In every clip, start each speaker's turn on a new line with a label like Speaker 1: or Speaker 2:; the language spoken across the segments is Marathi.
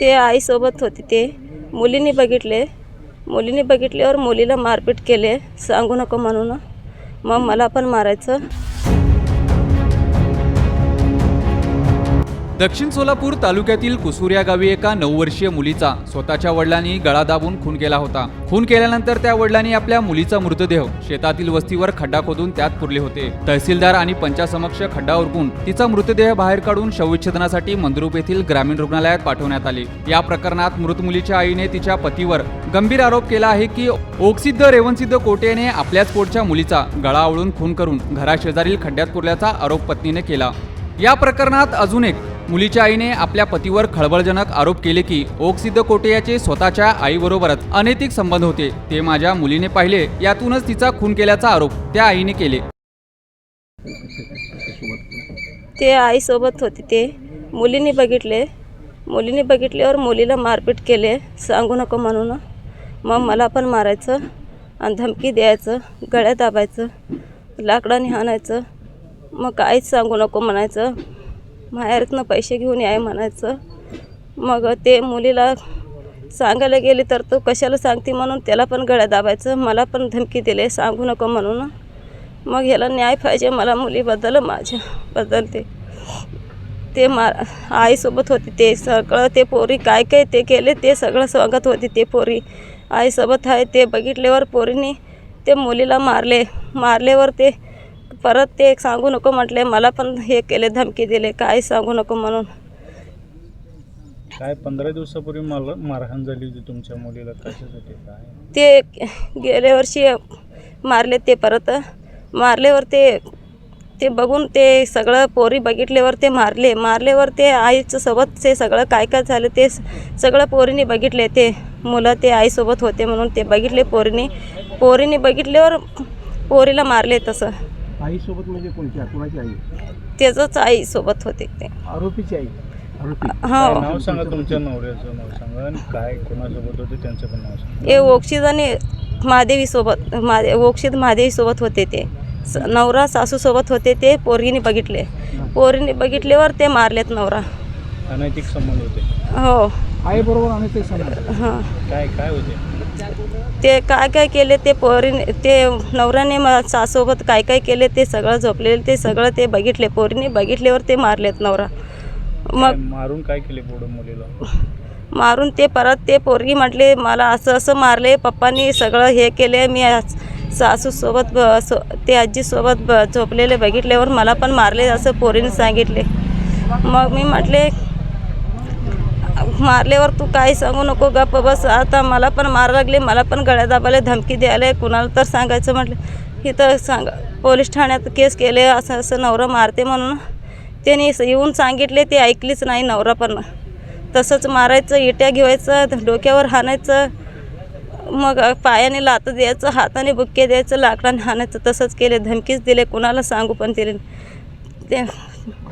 Speaker 1: ते आईसोबत होते ते. मुलीने बघितले. मुलीने बघितल्यावर मुलीला मारपीट केले. सांगू नको म्हणून. मग मला पण मारायचं.
Speaker 2: दक्षिण सोलापूर तालुक्यातील कुसुर्या गावी एका नऊ वर्षीय मुलीचा स्वतःच्या वडिलांनी गळा दाबून खून केला होता. खून केल्यानंतर त्या वडिलांनी आपल्या मुलीचा मृतदेह शेतातील वस्तीवर खड्डा खोदून त्यात पुरले होते. तहसीलदार आणि पंचासमक्ष खड्डा उरकून तिचा मृतदेह बाहेर काढून शवविच्छेदनासाठी मंद्रुप येथील ग्रामीण रुग्णालयात पाठवण्यात आले. या प्रकरणात मृत मुलीच्या आईने तिच्या पतीवर गंभीर आरोप केला आहे की ओकसिद्ध रेवनसिद्ध कोटेने आपल्याच पोटच्या मुलीचा गळा आवळून खून करून घराशेजारील खड्ड्यात पुरल्याचा आरोप पत्नीने केला. या प्रकरणात अजून एक मुलीच्या आईने आपल्या पतीवर खळबळजनक आरोप केले की ओकसिद्ध कोटे याचे स्वतःच्या आईबरोबरच अनैतिक संबंध होते. ते माझ्या मुलीने पाहिले यातूनच तिचा खून केल्याचा आरोप त्या आईने केले.
Speaker 1: ते आईसोबत होते. ते मुलीने बघितले. मुलीने बघितल्यावर मुलीला मारपीट केले. सांगू नको म्हणून. मग मला पण मारायचं आणि धमकी द्यायचं गळ्या दाबायचं लाकडाने हाणायचं. मग काहीच सांगू नको म्हणायचं. माहेरातनं पैसे घेऊन याय म्हणायचं. मग ते मुलीला सांगायला गेले तर तो कशाला सांगते म्हणून त्याला पण गळ्या दाबायचं मला पण धमकी दिले सांगू नको म्हणून. मग ह्याला न्याय पाहिजे मला मुलीबद्दल माझ्याबद्दल ते ते मा आईसोबत होते ते सगळं ते पोरी काय काय ते केले ते सगळं सांगत होते ते पोरी. आईसोबत आहे ते बघितल्यावर पोरीने ते मुलीला मारले मारल्यावर ते परत ते सांगू नको म्हटले मला पण हे केले धमकी दिले काय सांगू नको म्हणून.
Speaker 3: काय पंधरा दिवसापूर्वी मला मारहाण झाली होती तुमच्या मुलीला कशासाठी काय?
Speaker 1: ते गेल्या वर्षी मारले ते परत. मारल्यावर ते ते बघून ते सगळं पोरी बघितल्यावर ते मारले. मारल्यावर ते आईचं सोबत ते सगळं काय काय झालं ते सगळं पोरीने बघितले. ते मुलं ते आईसोबत होते म्हणून ते बघितले पोरीने. पोरीने बघितल्यावर पोरीला मारले तसं.
Speaker 4: आईसोबत म्हणजे कोणती? कोणाची आई?
Speaker 1: त्याचंच आईसोबत होते ते.
Speaker 4: आरोपीची आई. आरोपी.
Speaker 1: हो.
Speaker 3: नाव सांगा तुमच्या नवऱ्याचं नाव सांगा आणि काय कोणासोबत होते त्यांचं पण नाव सांगा.
Speaker 1: हे ओक्षित आणि महादेवीसोबत महादे ओक्षित महादेवीसोबत होते ते. स नवरा सासूसोबत होते ते पोरीने बघितले. पोरीने बघितल्यावर ते मारलेत नवरा.
Speaker 3: अनैतिक संबंध होते.
Speaker 1: हो.
Speaker 4: आई बरोबर ते संबंध?
Speaker 1: हां.
Speaker 3: काय काय होते?
Speaker 1: ते काय काय केले ते पोरीने ते नवऱ्याने सासोबत काय काय केले ते सगळं झोपलेले ते सगळं ते बघितले. पोरीने बघितल्यावर ते मारलेत नवरा. मग
Speaker 3: मारून काय केले पुढं मुलीला?
Speaker 1: मारून ते परत ते पोरगी म्हटले मला असं असं मारले पप्पांनी सगळं हे केले मी सासूसोबत ब सो ते आजीसोबत ब झोपलेले बघितल्यावर मला पण मारले असं पोरीने सांगितले. मग मी म्हटले मारल्यावर तू काही सांगू नको गप्प बस. आता मला पण मारा लागले मला पण गळ्या दाबाले धमकी द्यायला. कुणाला तर सांगायचं म्हटलं इथं सांग पोलीस ठाण्यात केस केले असं असं नवरा मारते म्हणून. त्यांनी येऊन सांगितले ते ऐकलीच नाही नवरा पण. तसंच मारायचं इट्या घेवायचं डोक्यावर हाणायचं मग पायाने लात द्यायचं हाताने बुक्के द्यायचं लाकडाने हाणायचं तसंच केले धमकीच दिले कुणाला सांगू पण दिले ते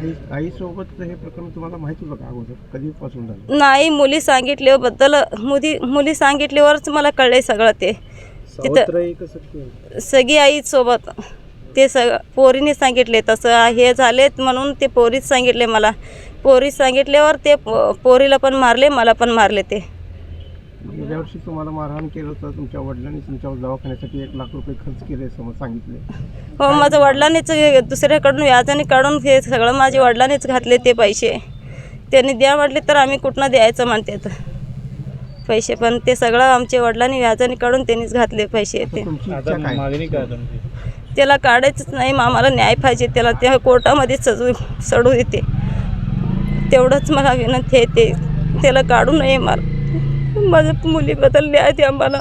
Speaker 4: आई आईसोबत हे प्रकरण तुम्हाला माहिती होतं का अगोदर? कधीपासून झालं?
Speaker 1: नाही मुली सांगितल्याबद्दल मुली मुली सांगितल्यावरच मला कळले सगळं ते. तिथं
Speaker 4: कसं
Speaker 1: सगळी आई सोबत ते सग पोरीने सांगितले तसं हे झालेत म्हणून ते पोरीच सांगितले मला. पोरी सांगितल्यावर ते पो- पोरीला पण मारले मला पण मारले ते.
Speaker 4: गेल्या वर्षी तुम्हाला मारहाण केलं होतं तुमच्या वडिलांनी तुमच्यावर दवाखान्यासाठी एक लाख रुपये खर्च केले समज सांगितले
Speaker 1: हो माझं वडिलांनीच हे दुसऱ्याकडून व्याजाने काढून हे सगळं माझ्या वडिलांनीच घातले ते पैसे. त्यांनी द्या म्हटले तर आम्ही कुठनं द्यायचं म्हणतात पैसे पण ते सगळं आमच्या वडिलांनी व्याजाने काढून त्यांनीच घातले पैसे ते.
Speaker 4: तुमची
Speaker 3: आता
Speaker 4: इच्छा काय?
Speaker 3: मागणी काय तुमची?
Speaker 1: त्याला काढायचंच नाही मग आम्हाला न्याय पाहिजे त्याला त्या कोर्टामध्ये सजू सडू देते. तेवढंच मला विनंती आहे ते त्याला काढू नये मला. माझ्या मुलीबद्दल न्याय द्या मला.